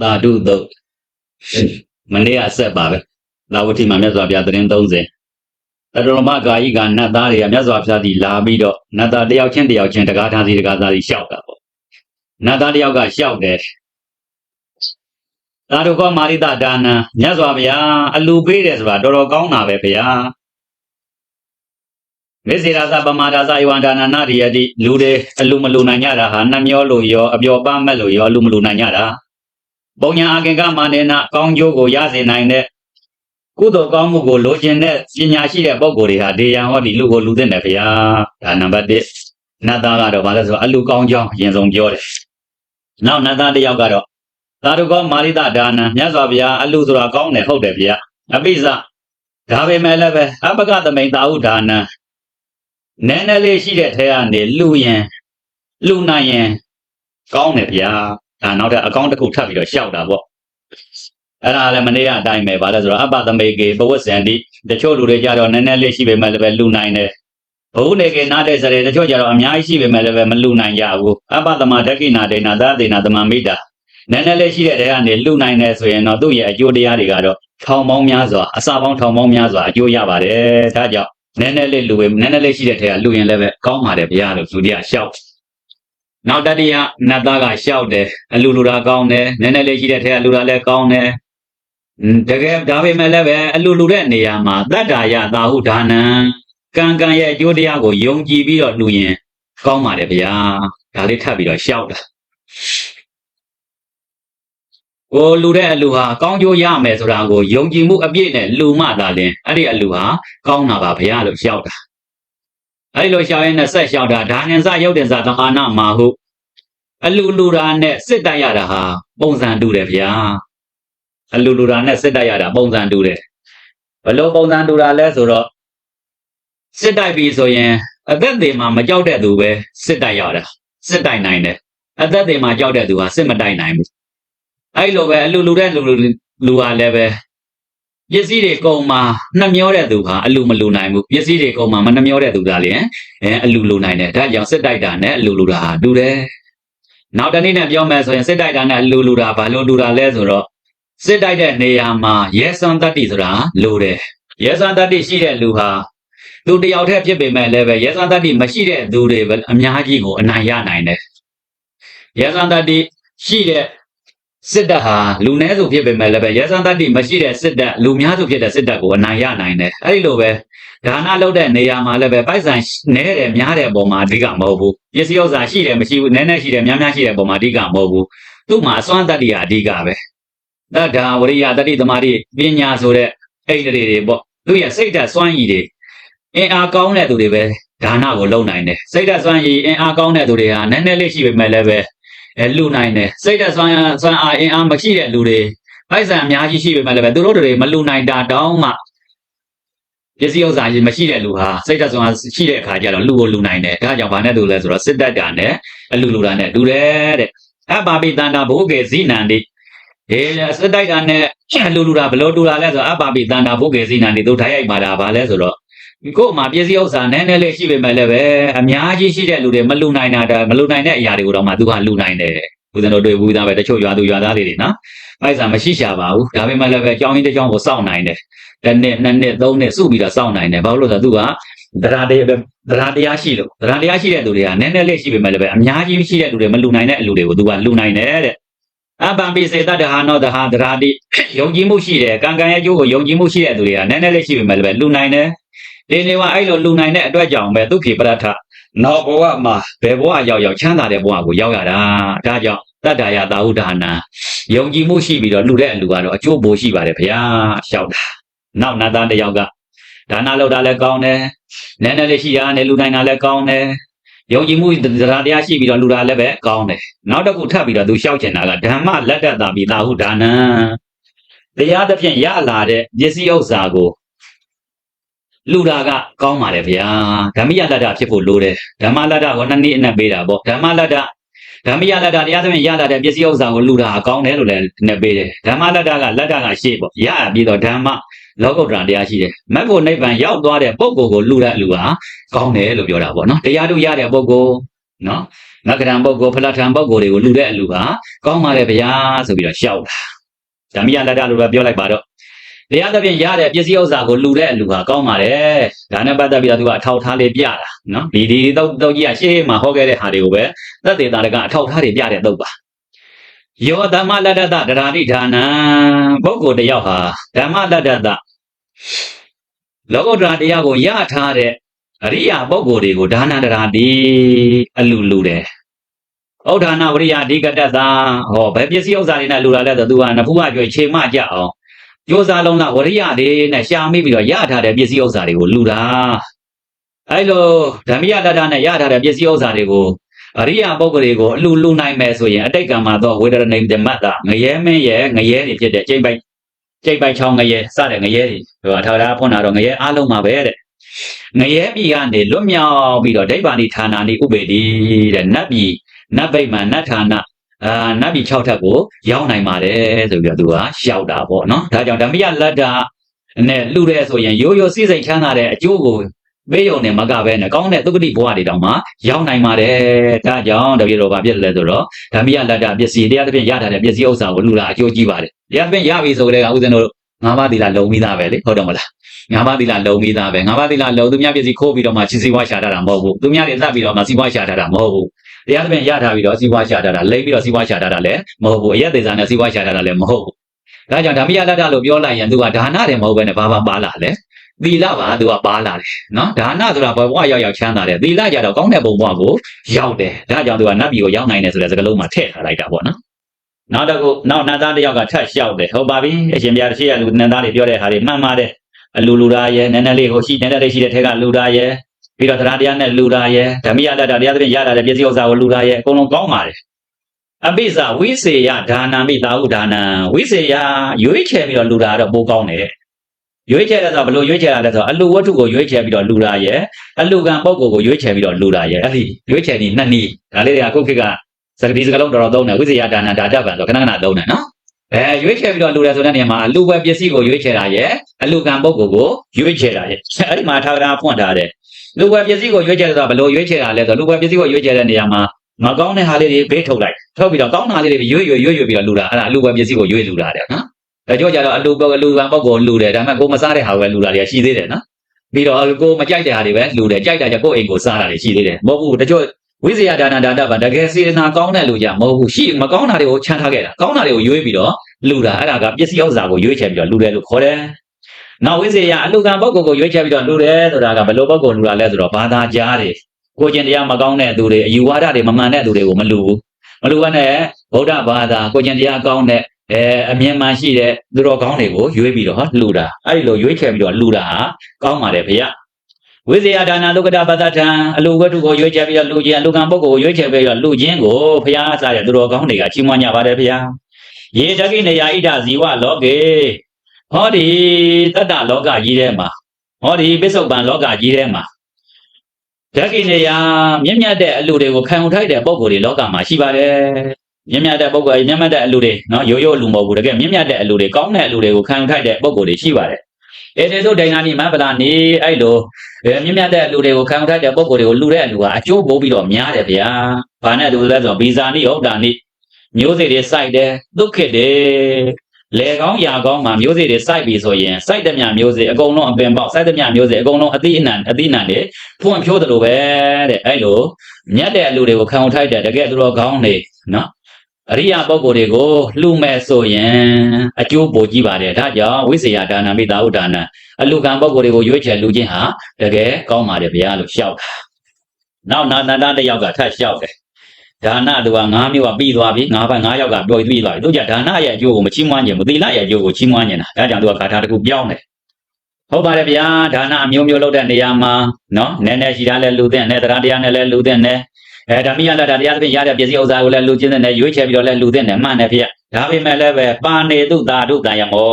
သာဓုသုတ်မနေ့ကဆက်ပါပဲလာဝတိမှာမြတ်စွာဘုရားသတင်း30တရမကာယိကနတ်သားတွေကမြတ်စွာဘုရားဒီလာပြီးတော့နတ်သားတယောက်ချင်းတယောက်ချင်းတကားသားစီတကားသားစီရှောက်တာပေါ့နတ်သားတယောက်ကရှောက်တယ်သာဓုကောမာရိတဒါနံမြတ်စွာဘုရားအလူပေးတယ်ဆိုတာတော်တော်ကောင်းတာပဲဗျာမေဇေရာသပမာဒါသယဝန္ဒနာနာရိယတိလူတွေအလူမလူနိုင်ကြတာဟာနှမျောလို့ရောအပျော်ပမက်လို့ရောအလူမလူနိုင်ကြတာ ပုံညာအကင်္ဂမာနေနာကောင်းကျိုးကိုရစေနိုင်တဲ့ကုသိုလ်ကောင်းမှုကိုလိုချင်တဲ့ပညာရှိတဲ့ပုဂ္ဂိုလ်တွေဟာဒေယံဟောဒီလူကိုလူသင့်တယ်ဗျာဒါနံပါတ်1နတ်သားကတော့ဘာလဲဆိုတော့အလူကောင်းကြောင်းအရင်ဆုံးပြောတယ်နောက်နတ်သားတစ်ယောက်ကတော့သာဓုကောမာရိတဒါနံမြတ်စွာဘုရားအလူဆိုတာကောင်းတယ်ဟုတ်တယ်ဗျာအပိစဒါပေမဲ့လည်းပဲအပကသမိန်တာဟုဒါနံနည်းနည်းလေးရှိတဲ့ထဲကနေလူရင်လူနိုင်ရင်ကောင်းတယ်ဗျာ ဒါနောက်ထပ်အကောင့်တစ်ခုထပ်ပြီးတော့ရှောက်တာပေါ့အဲ့ဒါလည်းမနေ့ကအတိုင်းပဲဗါလဲဆိုတော့အပသမိကေဘဝစန္တိတချို့လူတွေကြတော့နည်းနည်းလေးရှိပေမဲ့လည်းပဲလူနိုင်တယ်ဘုနေကေနာတဲ့စရေတချို့ကြတော့အများကြီးရှိပေမဲ့လည်းပဲမလူနိုင်ကြဘူးအပသမဓကိနာဒေနာသာဒေနာသမမိတာနည်းနည်းလေးရှိတဲ့တဲကနေလူနိုင်တယ်ဆိုရင်တော့သူ့ရဲ့အကျိုးတရားတွေကတော့ထောင်ပေါင်းများစွာအစာပေါင်းထောင်ပေါင်းများစွာအကျိုးရပါတယ်ဒါကြောင့်နည်းနည်းလေးလူပဲနည်းနည်းလေးရှိတဲ့ထဲကလူရင်လည်းပဲကောင်းပါတယ်ဗျာလို့လူတွေကရှောက် နောက်တတိယနတ်သားကရှောက်တယ်အလူလူတာကောင်းတယ်နည်းနည်းလေးရှိတဲ့ထဲကလူတာလည်းကောင်းတယ်တကယ်ဒါပေမဲ့လည်းပဲအလူလူတဲ့နေရာမှာတတ္တာယသာဟုဒါနံကံကံရဲ့အကျိုးတရားကိုယုံကြည်ပြီးတော့လူရင်ကောင်းပါတယ်ဗျာဒါလေးထပ်ပြီးတော့ရှောက်တာကိုလူတဲ့အလူဟာကောင်းကျိုးရမယ်ဆိုတာကိုယုံကြည်မှုအပြည့်နဲ့လူမှသာလင်အဲ့ဒီအလူဟာကောင်းတာပါဗျာလို့ရှောက်တာ အဲ့လိုရှောက်ရင်နဲ့ဆက်ရှောက်တာဒါနင်္စယုတ်တင်္စသမာနမာဟုအလူလူတာနဲ့စစ်တိုက်ရတာဟာပုံစံတူတယ်ဗျာအလူလူတာနဲ့စစ်တိုက်ရတာပုံစံတူတယ်ဘလို့ပုံစံတူတာလဲဆိုတော့စစ်တိုက်ပြီဆိုရင်အသက်တွေမှာမကြောက်တဲ့သူပဲစစ်တိုက်ရတာစစ်တိုက်နိုင်တယ်အသက်တွေမှာကြောက်တဲ့သူဟာစစ်မတိုက်နိုင်ဘူးအဲ့လိုပဲအလူလူတဲ့လူလူလူဟာလည်းပဲ ပစ္စည်းတွေကုန်မှာနှမျောတဲ့သူဟာအလူမလူနိုင်ဘူးပစ္စည်းတွေကုန်မှာမနှမျောတဲ့သူကလည်းအဲအလူလူနိုင်တယ်ဒါကြောင့်စစ်တိုက်တာနဲ့အလူလူတာဟာတူတယ်နောက်တစ်နေ့နဲ့ပြောမယ်ဆိုရင်စစ်တိုက်တာနဲ့အလူလူတာဘာလို့တူတာလဲဆိုတော့စစ်တိုက်တဲ့နေရာမှာရဲစွမ်းတတ္တိဆိုတာလိုတယ်ရဲစွမ်းတတ္တိရှိတဲ့လူဟာသူတယောက်တည်းဖြစ်ပေမဲ့လည်းပဲရဲစွမ်းတတ္တိမရှိတဲ့သူတွေပဲအများကြီးကိုအနိုင်ရနိုင်တယ်ရဲစွမ်းတတ္တိရှိတဲ့ စစ်တပ်ဟာလူနည်းစုဖြစ်ပေမဲ့လည်းပဲရဲစံတတ္တိမရှိတဲ့စစ်တပ်လူများစုဖြစ်တဲ့စစ်တပ်ကိုအနိုင်ရနိုင်တယ်အဲ့ဒီလိုပဲဒါနလုပ်တဲ့နေရာမှာလည်းပဲပိုက်ဆံနည်းတယ်များတယ်ပုံမှာအဓိကမဟုတ်ဘူးပစ္စည်းဥစ္စာရှိတယ်မရှိဘူးနည်းနည်းရှိတယ်များများရှိတယ်ပုံမှာအဓိကမဟုတ်ဘူးသူ့မှာအစွမ်းတတ္တိကအဓိကပဲဒါဒါဝရိယတတ္တိသမာဓိပညာဆိုတဲ့အိတ်တွေတွေပေါ့သူရဲ့စိတ်ဓာတ်စွမ်းရည်တွေအင်အားကောင်းတဲ့သူတွေပဲဒါနကိုလုပ်နိုင်တယ်စိတ်ဓာတ်စွမ်းရည်အင်အားကောင်းတဲ့သူတွေဟာနည်းနည်းလေးရှိပေမဲ့လည်းပဲ အဲလူနိုင်တယ်စိတ်ဓာတ်ဆွမ်းအားဆွမ်းအားအင်အားမရှိတဲ့လူတွေပိုက်ဆံအများကြီးရှိပေမဲ့လည်းပဲသူတို့တွေမလူနိုင်တာတောင်းမှပစ္စည်းဥစ္စာကြီးမရှိတဲ့လူဟာစိတ်ဓာတ်ဆွမ်းအားရှိတဲ့အခါကျတော့လူကိုလူနိုင်တယ်ဒါကြောင့်ဘာနဲ့တူလဲဆိုတော့စစ်တပ်တာနဲ့အလူလူတာနဲ့တူတယ်တဲ့အပါပိတန္တာဘုကေဇိနန္တိအေးစစ်တိုက်တာနဲ့အလူလူတာဘလို့တူတာလဲဆိုတော့အပါပိတန္တာဘုကေဇိနန္တိတို့ဓာတ်ရိုက်ပါတာဘာလဲဆိုတော့ ကို့မှာပစ္စည်းဥစ္စာနည်းနည်းလေးရှိပေမဲ့လည်းပဲအများကြီးရှိတဲ့လူတွေမလူနိုင်တာဒါမလူနိုင်တဲ့အရာတွေကိုတော့မှသူကလူနိုင်တယ်ဦးဇင်းတို့တွေ့ဘူးသားပဲတချို့ရွာသူရွာသားတွေနော်ပိုက်ဆံမရှိရှာပါဘူးဒါပေမဲ့လည်းပဲအကြောင်းရင်းတစ်ကြောင်းကိုစောင့်နိုင်တယ်တစ်နှစ်နှစ်နှစ်သုံးနှစ်စုပြီးတော့စောင့်နိုင်တယ်ဘာလို့လဲဆိုတော့သူကတရားတရားတရားတရားရှိလို့တရားတရားရှိတဲ့သူတွေကနည်းနည်းလေးရှိပေမဲ့လည်းပဲအများကြီးရှိတဲ့လူတွေမလူနိုင်တဲ့အလူတွေကိုသူကလူနိုင်တယ်တဲ့အပံပိစေတတဟာနောတဟာတရာတိယုံကြည်မှုရှိတယ်ကံကံရဲ့အကျိုးကိုယုံကြည်မှုရှိတဲ့သူတွေကနည်းနည်းလေးရှိပေမဲ့လည်းပဲလူနိုင်တယ် ဒီနေမှာအဲ့လိုလူနိုင်တဲ့အတွက်ကြောင့်ပဲသူခေပရထနောက်ဘဝမှာဘယ်ဘဝရောက်ရောက်ချမ်းသာတဲ့ဘဝကိုရောက်ရတာဒါကြောင့်တတ္တရာသာဟုဒါနံယုံကြည်မှုရှိပြီးတော့လူတဲ့အလူကတော့အကျိုးပိုရှိပါတယ်ဗျာရှောက်တာနောက်နတ်သားတစ်ယောက်ကဒါနလောက်တာလည်းကောင်းတယ်နည်းနည်းလေးရှိတာနဲ့လူနိုင်တာလည်းကောင်းတယ်ယုံကြည်မှုတရားတရားရှိပြီးတော့လူတာလည်းပဲကောင်းတယ်နောက်တစ်ခုထပ်ပြီးတော့သူရှောက်ချင်တာကဓမ္မလက်တ္တတာပိသာဟုဒါနံတရားတစ်ဖြင့်ရလာတဲ့ပစ္စည်းဥစ္စာကို လူတာကကောင်းပါတယ်ဗျာဓမ္မယလတ္တဖြစ်ဖို့လိုတယ်ဓမ္မလတ္တကိုနှစ်နည်းအနက်ပေးတာပေါ့ဓမ္မလတ္တဓမ္မယလတ္တတရားသဖြင့်ရလာတဲ့ပစ္စည်းဥစ္စာကိုလူတာကောင်းတယ်လို့လည်းနဲ့ပေးတယ်ဓမ္မလတ္တကလတ္တကရှေ့ပေါ့ရပြီးတော့ဓမ္မလောကုတ္တရာတရားရှိတယ်မက်ကိုနိဗ္ဗာန်ရောက်သွားတဲ့ပုဂ္ဂိုလ်ကိုလူတဲ့လူဟာကောင်းတယ်လို့ပြောတာပေါ့နော်တရားတို့ရတဲ့ပုဂ္ဂိုလ်နော်ငကရံပုဂ္ဂိုလ်ဖလားထံပုဂ္ဂိုလ်တွေကိုလူတဲ့အလူဟာကောင်းပါတယ်ဗျာဆိုပြီးတော့ရှောက်တာဓမ္မယလတ္တလို့ပဲပြောလိုက်ပါတော့ တရားသဖြင့်ရတဲ့ပစ္စည်းဥစ္စာကိုလူတဲ့အလူဟာကောင်းပါတယ်ဒါနဲ့ပတ်သက်ပြီးတော့သူကအထောက်ထားလေးပြတာနော်ဒီဒီတော့တော့ကြီးကရှေ့မှာဟောခဲ့တဲ့ဟာတွေကိုပဲသက်သေတာလည်းကအထောက်ထားတွေပြတဲ့တော့ပါယောဓမ္မလတ္တတဒရာတိဌာနံပုဂ္ဂိုလ်တစ်ယောက်ဟာဓမ္မလတ္တတလောကုတ္တရာတရားကိုရထားတဲ့အရိယာပုဂ္ဂိုလ်တွေကိုဒါနန္တရာတိအလူလူတယ်ဩဒါနဝရိယအဓိကတတ္တဟောဘယ်ပစ္စည်းဥစ္စာတွေနဲ့လူလာလဲဆိုသူကနဖူးကကြွေခြေမကြအောင် ကြိုးစားလုံးလားဝရိယတွေနဲ့ရှာမိပြီးတော့ရထားတဲ့ပစ္စည်းဥစ္စာတွေကိုလူတာအဲ့လိုဓမ္မယတတနဲ့ရထားတဲ့ပစ္စည်းဥစ္စာတွေကိုအရိယာပုဂ္ဂိုလ်တွေကိုအလူလူနိုင်မယ်ဆိုရင်အတိတ်ကံမှာတော့ဝေဒရဏိဓမ္မတ္တငရဲမင်းရဲ့ငရဲတွေဖြစ်တဲ့ကျိမ့်ပိုက်ကျိမ့်ပိုက်ချောင်းငရဲစတဲ့ငရဲတွေဟိုအထာရဖွင့်တာတော့ငရဲအားလုံးမှာပဲတဲ့ငရဲပြည်ကနေလွတ်မြောက်ပြီးတော့ဒိဗ္ဗာနိဌာနာနိဥပေတိတဲ့နတ်ပြည်နတ်ဗိမာန်နတ်ဌာန အာနတ်ပြည်6ထပ်ကိုရောက်နိုင်ပါတယ်ဆိုပြီးတော့သူကရှောက်တာပေါ့နော်ဒါကြောင့်ဓမ္မယလတ္တနဲ့လှူတယ်ဆိုရင်ရိုးရိုးစိစိတ်ချမ်းသာတဲ့အကျိုးကိုပေးရုံနဲ့မကပဲနဲ့ကောင်းတဲ့သုက္ကတိဘဝတွေတောင်မှရောက်နိုင်ပါတယ်ဒါကြောင့်တပည့်တော်ဘာဖြစ်လဲဆိုတော့ဓမ္မယလတ္တပစ္စည်းတရားသဖြင့်ရထားတဲ့ပစ္စည်းဥစ္စာကိုလှူတာအကျိုးကြီးပါတယ်တရားသဖြင့်ရပြီဆိုတဲ့ကဥစဉ်တို့ငါးပါးသီလလုံပြီးသားပဲလေဟုတ်တယ်မလား ငါးပါးသီလလုံပြီးသားပဲငါးပါးသီလလုံသူများပစ္စည်းခိုးပြီးတော့မှချစ်စီးပွားရှာထားတာမဟုတ်ဘူးသူများတွေသတ်ပြီးတော့မှစီးပွားရှာထားတာမဟုတ်ဘူးတရားသဖြင့်ရထားပြီးတော့စီးပွားရှာထားတာလိမ့်ပြီးတော့စီးပွားရှာထားတာလည်းမဟုတ်ဘူးအရက်သေးစားနဲ့စီးပွားရှာထားတာလည်းမဟုတ်ဘူးဒါကြောင့်ဓမ္မယလတ္တလို့ပြောလိုက်ရင်သူကဒါနတယ်မဟုတ်ဘဲနဲ့ဘာမှပါလာလဲသီလပါသူကပါလာတယ်နော်ဒါနဆိုတာဘဝရောက်ရောက်ချမ်းသာတယ်သီလကြတော့ကောင်းတဲ့ဘုံဘဝကိုရောက်တယ်ဒါကြောင့်သူကနတ်ပြည်ကိုရောက်နိုင်တယ်ဆိုတဲ့စကားလုံးမှာထည့်ထားလိုက်တာပေါ့နော်နောက်တစ်ခုနောက်နတ်သားတစ်ယောက်ကထပ်လျှောက်တယ်ဟုတ်ပါပြီအရှင်ဘုရားတစ်ရှိရလူနတ်သားတွေပြောတဲ့ဟာတွေမှန်ပါတယ်အ လူလူရာရဲ့နည်းနည်းလေးကိုရှိနေတဲ့ရှိတဲ့ထဲကလူရာရဲ့ပြီးတော့တရားတရားနဲ့လူရာရဲ့ဓမ္မယတ္တတရားသဖြင့်ရတာတဲ့ပစ္စည်းဥစ္စာကိုလူရာရဲ့အကုန်လုံးကောင်းပါတယ်အပိစဝိစေယဒါနာမိသာဟုဒါနံဝိစေယရွေးချယ်ပြီးတော့လူရာတော့ပိုကောင်းတယ်ရွေးချယ်တယ်ဆိုတော့ဘလို့ရွေးချယ်ရလဲဆိုတော့အလူဝတ္ထုကိုရွေးချယ်ပြီးတော့လူရာရဲ့အလူကံပုဂ္ဂိုလ်ကိုရွေးချယ်ပြီးတော့လူရာရဲ့အဲ့ဒီရွေးချယ်ဒီနှစ်နည်းဒါလေးတွေကခုခေတ်ကစကတိစကလုံးတော်တော်သုံးတယ်ဝိဇ္ဇာဒါနဒါတပံဆိုခဏခဏသုံးတယ်နော် အဲရွေးချယ်ပြီးတော့လူတယ်ဆိုတဲ့နေရာမှာအလူပဲပစ္စည်းကိုရွေးချယ်တာရဲ့အလူကံပုဂ္ဂိုလ်ကိုရွေးချယ်တာရဲ့အဲ့ဒီမှာထာဝရဖွင့်ထားတယ်လူပဲပစ္စည်းကိုရွေးချယ်တာဘယ်လိုရွေးချယ်တာလဲဆိုတော့လူပဲပစ္စည်းကိုရွေးချယ်တဲ့နေရာမှာမကောင်းတဲ့ဟာလေးတွေဘေးထုတ်လိုက်ထုတ်ပြီးတော့ကောင်းတာလေးတွေရွေ့ရွေ့ရွေ့ရွေ့ပြီးတော့လူတာအဲ့ဒါအလူပဲပစ္စည်းကိုရွေ့လူတာတဲ့နော်ဒါကြောင့်ကြတော့အလူပုဂ္ဂလူကံပုဂ္ဂိုလ်လူတယ်ဒါပေမဲ့ကိုမစားတဲ့ဟာပဲလူတာတွေရှိသေးတယ်နော်ပြီးတော့ကိုမကြိုက်တဲ့ဟာတွေပဲလူတယ်ကြိုက်တာကြကိုအိမ်ကိုစားတာတွေရှိသေးတယ်မဟုတ်ဘူးတချို့ ဝိဇ္ဇာဒါနဒါနဗံတကယ်စေတနာကောင်းတဲ့လူကြမဟုတ်ဘူးရှိမကောင်းတာတွေကိုချမ်းထားခဲ့တာကောင်းတာတွေကိုရွေးပြီးတော့လူတာအဲ့ဒါကပစ္စည်းဥစ္စာကိုရွေးချယ်ပြီးတော့လူတယ်လို့ခေါ်တယ်နောက်ဝိဇ္ဇာအလူကံပုဂ္ဂိုလ်ကိုရွေးချယ်ပြီးတော့လူတယ်ဆိုတာကဘယ်လိုပုဂ္ဂိုလ်လူတာလဲဆိုတော့ဘာသာကြားတယ်ကိုကျင်တရားမကောင်းတဲ့သူတွေအယူဝါဒတွေမမှန်တဲ့သူတွေကိုမလူဘူးမလူဘဲနဲ့ဗုဒ္ဓဘာသာကိုကျင်တရားကောင်းတဲ့အဲအမြင်မှန်ရှိတဲ့သူတော်ကောင်းတွေကိုရွေးပြီးတော့လှူတာအဲ့ဒီလိုရွေးချယ်ပြီးတော့လှူတာဟာကောင်းပါတယ်ဗျာ ဝိဇ္ဇာဒါနလုကတပတ္ထံအလူဝတ္ထုကိုရွေးချယ်ပြီးတော့လှူခြင်းလူကံပုဂ္ဂိုလ်ကိုရွေးချယ်ပြီးတော့လှူခြင်းကိုဘုရားစားတဲ့သူတော်ကောင်းတွေကချီးမွမ်းကြပါတယ်ဗျာယေတကိနေယဣဒဇီဝလောကေဟောဒီတတ္တလောကကြီးထဲမှာဟောဒီပစ္စုပန်လောကကြီးထဲမှာဓကိနေယမြင့်မြတ်တဲ့အလူတွေကိုခံယူထိုက်တဲ့ပုံကိုယ်တွေလောကမှာရှိပါတယ်မြင့်မြတ်တဲ့ပုံကိုယ်မြင့်မြတ်တဲ့အလူတွေနော်ရိုးရိုးအလူမဟုတ်ဘူးတကယ်မြင့်မြတ်တဲ့အလူတွေကောင်းတဲ့အလူတွေကိုခံယူထိုက်တဲ့ပုံကိုယ်တွေရှိပါတယ် အဲတေတို့ဒိဏာနိမဗလာနေအဲ့လိုမြင့်မြတ်တဲ့လူတွေကိုခံယူထိုက်တဲ့ပုံကိုယ်တွေကိုလူတဲ့အလူကအကျိုးပိုးပြီးတော့များတယ်ဗျာဘာနဲ့တူလဲဆိုတော့ဗီဇာနိဟုတ်တာနိမျိုးစေ့တွေစိုက်တယ်ဒုက္ခတယ်လေကောင်းရာကောင်းမှာမျိုးစေ့တွေစိုက်ပြီဆိုရင်စိုက်တဲ့မြမျိုးစေ့အကုန်လုံးအပင်ပေါက်စိုက်တဲ့မြမျိုးစေ့အကုန်လုံးအသီးအနှံအသီးအနှံတွေဖွံ့ဖြိုးတယ်လို့ပဲတဲ့အဲ့လိုမြတ်တဲ့အလူတွေကိုခံထိုက်တဲ့တကယ်သူတော်ကောင်းတွေနော် အရိယာပုဂ္ဂိုလ်တွေကိုလှူမဲ့ဆိုရင်အကျိုးပိုကြီးပါတယ်ဒါကြောင့်ဝိဇ္ဇာဒါနမိတာဥဒါနအလူကံပုဂ္ဂိုလ်တွေကိုရွေးချယ်လူချင်းဟာတကယ်ကောင်းပါတယ်ဗျာလို့ရှောက်တာနောက်နာတန္တတယောက်ကထပ်ရှောက်တယ်ဒါနသူက၅မျိုးကပြီးသွားပြီ၅ဘက်၅ယောက်ကပြောပြီးသွားပြီတို့ကြဒါနရဲ့အကျိုးကိုမချီးမွမ်းခြင်းမသီလရဲ့အကျိုးကိုချီးမွမ်းခြင်းတာဒါကြောင့်သူကဂါထာတစ်ခုပြောင်းတယ်ဟုတ်ပါတယ်ဗျာဒါနအမျိုးမျိုးလုပ်တဲ့နေရာမှာနော်နည်းနည်းရှိတာလဲလူသင့်နဲ့တရားတရားနဲ့လဲလူသင့်နဲ့ အဲဓမ္မယလတ္တတရားသဖြင့်ရတဲ့ပစ္စည်းဥစ္စာကိုလည်းလူချင်းတဲ့ရွေးချယ်ပြီးတော့လဲလူသင့်တယ်မှန်တယ်ဖေ။ဒါပေမဲ့လည်းပဲပါနေတုသာဓုကံယမော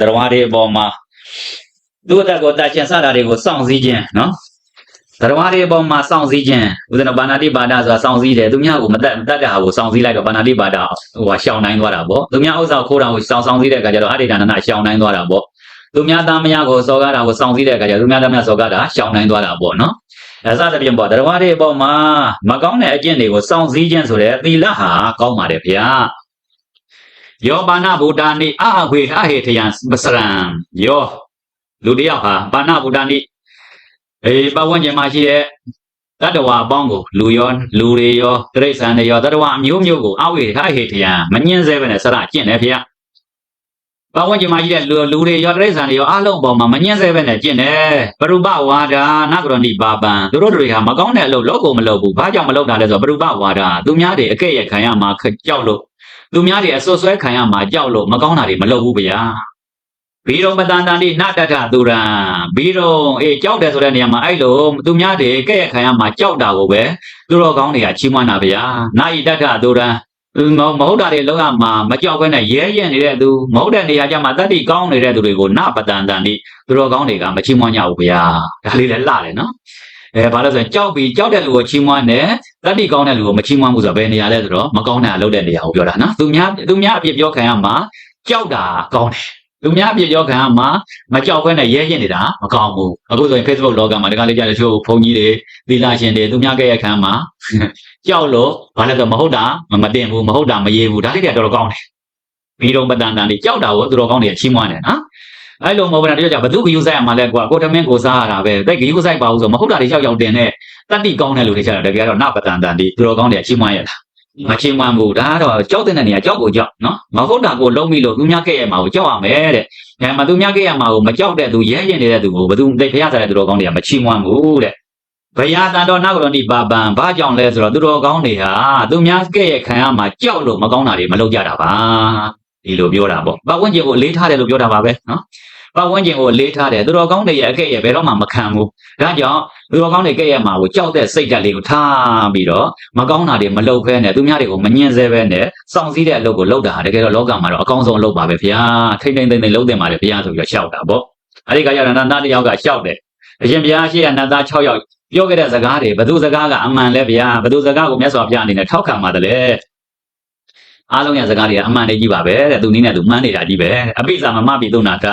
တရားတွေအပေါ်မှာသူ့အတက်ကိုတတ်ချင်းစတာတွေကိုစောင့်စည်းခြင်းနော်တရားတွေအပေါ်မှာစောင့်စည်းခြင်းဥဒနာဘာနာတိပါဒဆိုတာစောင့်စည်းတယ်သူများကိုမတတ်တတ်တဲ့ဟာကိုစောင့်စည်းလိုက်တော့ဘာနာတိပါဒဟိုဟာရှောင်နိုင်သွားတာပေါ့သူများဥစ္စာကိုခိုးတာကိုစောင့်စောင့်စည်းတဲ့အခါကျတော့အဋ္ဌိဒါနနာရှောင်နိုင်သွားတာပေါ့သူများသားမယားကိုစော်ကားတာကိုစောင့်စည်းတဲ့အခါကျတော့သူများသားမယားစော်ကားတာရှောင်နိုင်သွားတာပေါ့နော် အဲစသဖြင့်ပေါ့တရားတွေအပေါ်မှာမကောင်းတဲ့အကျင့်တွေကိုစောင့်စည်းခြင်းဆိုတဲ့သီလဟာကောင်းပါတယ်ဗျာယောပါဏဗုဒ္ဓနိအာဟွေအဟေထယံပစရံယောလူတစ်ယောက်ဟာပါဏဗုဒ္ဓနိအေးပဝန်းကျင်မှာရှိတဲ့တတ္တဝါအပေါင်းကိုလူရောလူတွေရောတိရစ္ဆာန်တွေရောတတ္တဝါအမျိုးမျိုးကိုအဝိဟဟေထယံမညှင်းဆဲပဲနဲ့စရကျင့်တယ်ဗျာ ပဝန်းကျင်မှာရှိတဲ့လူလူတွေရောတိရစ္ဆာန်တွေရောအလုံးပေါ်မှာမညှင်းဆဲပဲနဲ့ကျင့်တယ်ပရုပဝါဒနဂရဏိပါပံသူတို့တွေဟာမကောင်းတဲ့အလုပ်လုပ်ကိုမလုပ်ဘူးဘာကြောင့်မလုပ်တာလဲဆိုတော့ပရုပဝါဒသူများတွေအကဲ့ရဲ့ခံရမှာကြောက်လို့သူများတွေအဆွဆွဲခံရမှာကြောက်လို့မကောင်းတာတွေမလုပ်ဘူးဗျာဘီရုံပတန်တန်တိနတထသူရံဘီရုံအေးကြောက်တယ်ဆိုတဲ့နေရာမှာအဲ့လိုသူများတွေကဲ့ရဲ့ခံရမှာကြောက်တာကိုပဲသူတော်ကောင်းတွေကချီးမွမ်းတာဗျာနာယိတထသူရံ မမဟုတ်တာတွေလောက်ရမှာမကြောက်ဘဲနဲ့ရဲရဲနေတဲ့သူမဟုတ်တဲ့နေရာကျမှတတ္တိကောင်းနေတဲ့သူတွေကိုနပတန်တန်တိသူတော်ကောင်းတွေကမချီးမွမ်းကြဘူးဗျာဒါလေးလည်းလှတယ်နော်အဲဘာလို့ဆိုရင်ကြောက်ပြီးကြောက်တဲ့လူကိုချီးမွမ်းတယ်တတ္တိကောင်းတဲ့လူကိုမချီးမွမ်းဘူးဆိုတော့ဘယ်နေရာလဲဆိုတော့မကောင်းတဲ့အလုပ်တဲ့နေရာကိုပြောတာနော်သူများသူများအပြစ်ပြောခံရမှာကြောက်တာကောင်းတယ်သူများအပြစ်ပြောခံရမှာမကြောက်ဘဲနဲ့ရဲရင်နေတာမကောင်းဘူးအခုဆိုရင် Facebook လောကမှာတခါလေးကြားတဲ့ချို့ဘုန်းကြီးတွေသီလရှင်တွေသူများကြဲ့ရခံမှာ ကြောက်လို့ဘာလဲဆိုမဟုတ်တာမတင်ဘူးမဟုတ်တာမရေးဘူးဒါလေးတွေကတော်တော်ကောင်းတယ်ပြီးတော့ပတန်တန်တွေကြောက်တာကိုသူတော်ကောင်းတွေချီးမွမ်းတယ်နော်အဲ့လိုမဟုတ်ဘူးတကယ်ကြဘသူကယူဆိုင်ရမှာလဲကွာကိုတမင်းကိုစားရတာပဲတိတ်ကယူဆိုင်ပါဘူးဆိုမဟုတ်တာတွေရောက်ရောက်တင်တဲ့တတိကောင်းတဲ့လူတွေကျတော့တကယ်တော့နပတန်တန်တွေသူတော်ကောင်းတွေချီးမွမ်းရတာမချီးမွမ်းဘူးဒါကတော့ကြောက်တဲ့နေရာကြောက်ကိုကြောက်နော်မဟုတ်တာကိုလုံးပြီးလို့သူများခဲ့ရမှာကိုကြောက်ရမယ်တဲ့အဲမသူများခဲ့ရမှာကိုမကြောက်တဲ့သူရဲရင်နေတဲ့သူကိုဘသူတိတ်ဖျားစားတဲ့သူတော်ကောင်းတွေကမချီးမွမ်းဘူးတဲ့ ဘယတန်တော်နဂရဏိပါပံဘာကြောင့်လဲဆိုတော့သူတော်ကောင်းတွေဟာသူများကဲ့ရဲ့ခံရမှာကြောက်လို့မကောင်းတာတွေမလုပ်ကြတာပါဒီလိုပြောတာပေါ့ပတ်ဝန်းကျင်ကိုအလေးထားတယ်လို့ပြောတာပါပဲနော်ပတ်ဝန်းကျင်ကိုအလေးထားတယ်သူတော်ကောင်းတွေရဲ့အကဲ့ရဲ့ဘယ်တော့မှမခံဘူးဒါကြောင့်သူတော်ကောင်းတွေကဲ့ရဲ့မှာကိုကြောက်တဲ့စိတ်ဓာတ်လေးကိုထားပြီးတော့မကောင်းတာတွေမလုပ်ဖဲနဲ့သူများတွေကိုမညှင်းဆဲပဲနဲ့စောင့်စည်းတဲ့အလုပ်ကိုလုပ်တာဟာတကယ်တော့လောကမှာတော့အကောင်းဆုံးအလုပ်ပါပဲဗျာထိမ့်ထိမ့်သိမ့်သိမ့်လုပ်တင်ပါလေဗျာဆိုပြီးတော့ရှောက်တာပေါ့အဲဒီကရောက်တာနာတယောက်ကရှောက်တယ်အရှင်ဘုရားရှိရနတ်သား6ယောက် ပြောခဲ့တဲ့စကားတွေဘသူစကားကအမှန်လဲဗျာဘသူစကားကိုမြတ်စွာဘုရားအနေနဲ့ထောက်ခံပါတယ်လေအားလုံးရဲ့စကားတွေကအမှန်တည်းကြီးပါပဲတဲ့သူနည်းနဲ့သူမှန်းနေတာကြီးပဲအပိစာမမပိသုနာတ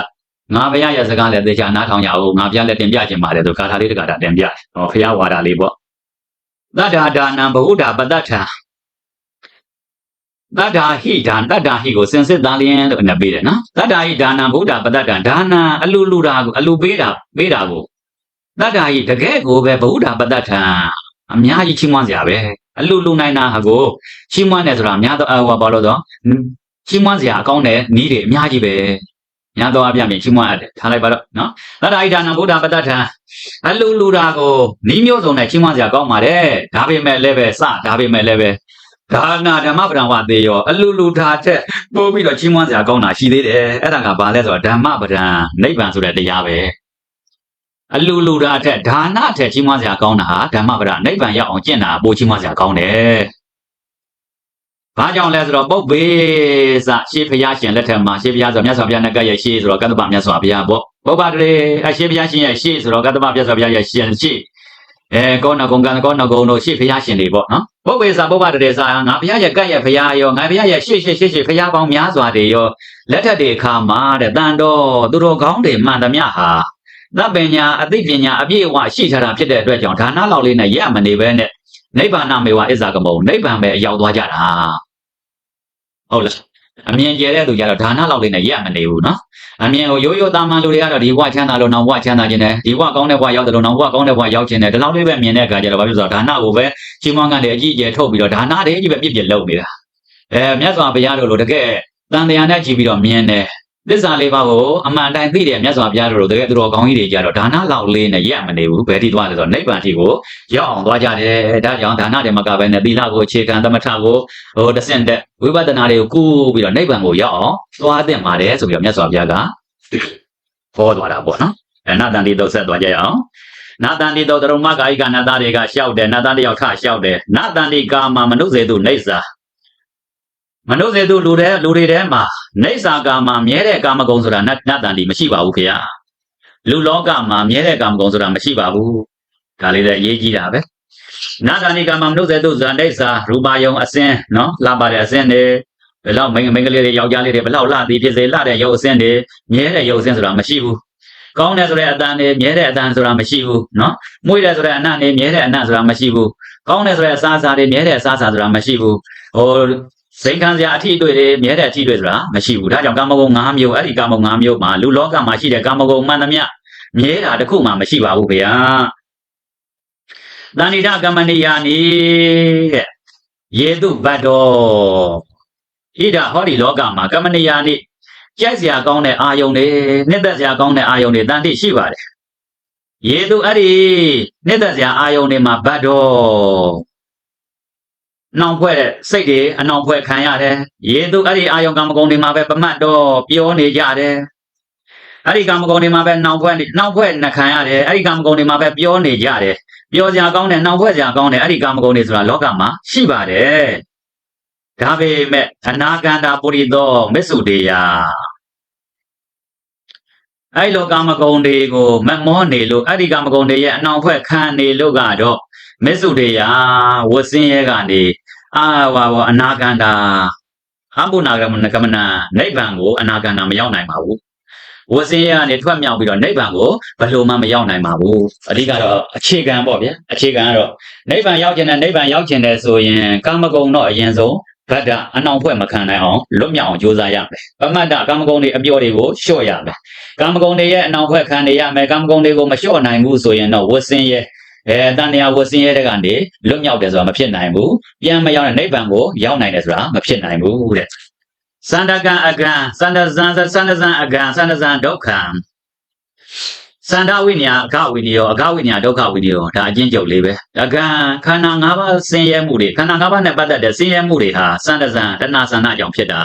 ငါဘုရားရဲ့စကားလည်းသေချာနားထောင်ရအောင်ငါဘုရားလည်းတင်ပြခြင်းပါတယ်ဆိုဂါထာလေးတက္ကတာတင်ပြဟောဘုရားဝါဒလေးပေါ့တတ္ထာဒါနံဘဟုဒ္ဓပတ္တထံတတ္ထာဟိဒါတတ္ထာဟိကိုစင်စစ်သားလျင်းလို့အနေပေးတယ်နော်တတ္ထာဟိဒါနံဘုဒ္ဓပတ္တထံဒါနံအလူလူတာကိုအလူပေးတာပေးတာကို တတ္ထာဟိတကယ်ကိုပဲဘဟုဒ္ဓပတ္တထံအများကြီးချီးမွမ်းစရာပဲအလူလူနိုင်တာဟာကိုချီးမွမ်းတယ်ဆိုတာအများတော့ဟောပါလို့ဆိုချီးမွမ်းစရာအကောင်းတဲ့နီးတွေအများကြီးပဲညာတော်အပြမြင်ချီးမွမ်းရတယ်ထားလိုက်ပါတော့နော်တတ္ထာဟိဒါနံဘုဒ္ဓပတ္တထံအလူလူတာကိုနီးမျိုးစုံနဲ့ချီးမွမ်းစရာကောင်းပါတယ်ဒါပေမဲ့လည်းပဲစဒါပေမဲ့လည်းပဲဒါနာဓမ္မပဒံဝသေရောအလူလူထားချက်ပို့ပြီးတော့ချီးမွမ်းစရာကောင်းတာရှိသေးတယ်အဲ့ဒါကဘာလဲဆိုတော့ဓမ္မပဒံနိဗ္ဗာန်ဆိုတဲ့တရားပဲ အလူလူတာအထက်ဒါနအထက်ချီးမွမ်းစရာကောင်းတာဟာဓမ္မပဒနိဗ္ဗာန်ရောက်အောင်ကျင့်တာပို့ချီးမွမ်းစရာကောင်းတယ်ဘာကြောင့်လဲဆိုတော့ပုပ်ဘေးစရှေးဖျားရှင်လက်ထက်မှာရှေးဖျားဆိုမြတ်စွာဘုရားနဲ့ကပ်ရဲ့ရှေးဆိုတော့ကတ္တပမြတ်စွာဘုရားပေါ့ပုပ္ပါတရေအရှေးဖျားရှင်ရဲ့ရှေးဆိုတော့ကတ္တပမြတ်စွာဘုရားရဲ့ရှင်ရှေးအဲကောနကုံကံကောနကုံတို့ရှေ့ဖျားရှင်တွေပေါ့နော်ပုပ္ပေစာပုပ္ပတရေစာငါဘုရားရဲ့ကတ်ရဲ့ဘုရားရောငါဘုရားရဲ့ရှေ့ရှေ့ရှေ့ရှေ့ဘုရားပေါင်းများစွာတွေရောလက်ထက်တွေအခါမှာတဲ့တန်တော်သူတော်ကောင်းတွေမှန်သမျှဟာ သဗ္ဗညာအသိပညာအပြည့်အဝရှိထားတာဖြစ်တဲ့အတွက်ကြောင့်ဒါနလောက်လေးနဲ့ရမနေပဲနဲ့နိဗ္ဗာန်မေဝအစ္ဆာကမုံနိဗ္ဗာန်ပဲအရောက်သွားကြတာဟုတ်လားအမြင်ကျဲတဲ့သူကြတော့ဒါနလောက်လေးနဲ့ရမနေဘူးနော်အမြင်ကိုရိုးရိုးသားမှန်လူတွေကတော့ဒီဘဝချမ်းသာလို့နောက်ဘဝချမ်းသာခြင်းနဲ့ဒီဘဝကောင်းတဲ့ဘဝရောက်တယ်လို့နောက်ဘဝကောင်းတဲ့ဘဝရောက်ခြင်းနဲ့ဒီလောက်လေးပဲမြင်တဲ့အခါကျတော့ဘာဖြစ်လို့ဆိုတော့ဒါနကိုပဲရှင်မောင်းကန်တဲ့အကြီးအကျယ်ထုတ်ပြီးတော့ဒါနတွေကြီးပဲပြစ်ပြစ်လုပ်နေတာအဲမြတ်စွာဘုရားတို့လိုတကယ်တန်တရားနဲ့ကြည်ပြီးတော့မြင်တယ် သစ္စာလေးပါးကိုအမှန်တိုင်းသိတယ်မြတ်စွာဘုရားတို့လိုတကယ်သူတော်ကောင်းကြီးတွေကြတော့ဒါနလောက်လေးနဲ့ရမနေဘူးဘယ်ထိသွားလဲဆိုတော့နိဗ္ဗာန်ထိကိုရောက်အောင်သွားကြတယ်ဒါကြောင့်ဒါနတွေမကဘဲနဲ့သီလကိုအခြေခံသမထကိုဟိုတစ်ဆင့်တက်ဝိပဿနာတွေကိုကူးပြီးတော့နိဗ္ဗာန်ကိုရောက်အောင်သွားသင့်ပါတယ်ဆိုပြီးတော့မြတ်စွာဘုရားကဟောသွားတာပေါ့နော်အဲနာတန်တိတုတ်ဆက်သွားကြရအောင်နာတန်တိတုတ်တရုံမကာယကနတ်သားတွေကရှောက်တယ်နတ်သားတယောက်ထရှောက်တယ်နာတန်တိကာမမနုစေတုနေစာ မနုစေတုလူတဲ့လူတွေထဲမှာနေစာကာမမြဲတဲ့ကာမဂုဏ်ဆိုတာနတ်နတ်တန်တိမရှိပါဘူးခင်ဗျာလူလောကမှာမြဲတဲ့ကာမဂုဏ်ဆိုတာမရှိပါဘူးဒါလေးလည်းအရေးကြီးတာပဲနာတန်တိကာမမနုစေတုဇန်ဒိစာရူပါယုံအစင်းနော်လှပါတဲ့အစင်းတွေဘယ်လောက်မိန်းမိန်းကလေးတွေယောက်ျားလေးတွေဘယ်လောက်လှသည်ဖြစ်စေလှတဲ့ရုပ်အစင်းတွေမြဲတဲ့ရုပ်အစင်းဆိုတာမရှိဘူးကောင်းတယ်ဆိုတဲ့အတန်နေမြဲတဲ့အတန်ဆိုတာမရှိဘူးနော်မွေးတယ်ဆိုတဲ့အနံ့နေမြဲတဲ့အနံ့ဆိုတာမရှိဘူးကောင်းတယ်ဆိုတဲ့အစားအစာတွေမြဲတဲ့အစားအစာဆိုတာမရှိဘူးဟို စိတ်ခံစရာအထီးအတွေ့တွေမြဲတဲ့အထီးအတွေ့ဆိုတာမရှိဘူးဒါကြောင့်ကာမဂုဏ်၅မျိုးအဲ့ဒီကာမဂုဏ်၅မျိုးမှာလူလောကမှာရှိတဲ့ကာမဂုဏ်မှန်သမျှမြဲတာတစ်ခုမှမရှိပါဘူးဗျာတဏိဒကမ္မနိယာနိတဲ့ယေတုဘတ်တော်ဣဒဟောဒီလောကမှာကမ္မနိယာနိကြိုက်စရာကောင်းတဲ့အာယုန်တွေနှစ်သက်စရာကောင်းတဲ့အာယုန်တွေတန်တိရှိပါတယ်ယေတုအဲ့ဒီနှစ်သက်စရာအာယုန်တွေမှာဘတ်တော် နှောင်ဖွဲ့တဲ့စိတ်တွေအနှောင်ဖွဲ့ခံရတယ်ယေတုအဲ့ဒီအာယုန်ကမ္မဂုဏ်တွေမှာပဲပမတ်တော့ပြောနေကြတယ်အဲ့ဒီကမ္မဂုဏ်တွေမှာပဲနှောင်ဖွဲ့နေနှောင်ဖွဲ့နှခံရတယ်အဲ့ဒီကမ္မဂုဏ်တွေမှာပဲပြောနေကြတယ်ပြောစရာကောင်းတဲ့နှောင်ဖွဲ့စရာကောင်းတဲ့အဲ့ဒီကာမဂုဏ်တွေဆိုတာလောကမှာရှိပါတယ်။ဒါပေမဲ့အနာဂန္တာပုရိသောမစ္စုတေယအဲ့လိုကာမဂုဏ်တွေကိုမမောနေလို့အဲ့ဒီကာမဂုဏ်တွေရဲ့အနှောင်ဖွဲ့ခံနေလို့ကတော့ မစ္စုတေယဝဆင်းရဲကနေအာဝါဝအနာဂန္တာဟံပုနာဂမနကမနာနိဗ္ဗာန်ကိုအနာဂန္တာမရောက်နိုင်ပါဘူးဝဆင်းရဲကနေထွက်မြောက်ပြီးတော့နိဗ္ဗာန်ကိုဘယ်လိုမှမရောက်နိုင်ပါဘူးအဓိကတော့အခြေခံပေါ့ဗျာအခြေခံကတော့နိဗ္ဗာန်ရောက်ခြင်းနဲ့နိဗ္ဗာန်ရောက်ခြင်းတဲ့ဆိုရင်ကာမဂုဏ်တော့အရင်ဆုံးဗဒ္ဒအနောင်ဖွဲ့မခံနိုင်အောင်လွတ်မြောက်အောင်ကြိုးစားရမယ်ပမတ္တကာမဂုဏ်တွေအပြောတွေကိုလျှော့ရမယ်ကာမဂုဏ်တွေရဲ့အနောင်ဖွဲ့ခံနေရမယ်ကာမဂုဏ်တွေကိုမလျှော့နိုင်ဘူးဆိုရင်တော့ဝဆင်းရဲ အဲတန်တရားဝဆင်းရဲတဲ့ကနေလွတ်မြောက်တယ်ဆိုတာမဖြစ်နိုင်ဘူးပြန်မရောက်တဲ့နိဗ္ဗာန်ကိုရောက်နိုင်တယ်ဆိုတာမဖြစ်နိုင်ဘူးတဲ့စန္ဒကံအကံစန္ဒဇံစန္ဒဇံအကံစန္ဒဇံဒုက္ခံစန္ဒဝိညာအကဝိနည်းအကဝိညာဒုက္ခဝိနည်းဒါအချင်းကျုပ်လေးပဲအကံခန္ဓာ၅ပါးဆင်းရဲမှုတွေခန္ဓာ၅ပါးနဲ့ပတ်သက်တဲ့ဆင်းရဲမှုတွေဟာစန္ဒဇံတဏှာစန္ဒကြောင့်ဖြစ်တာ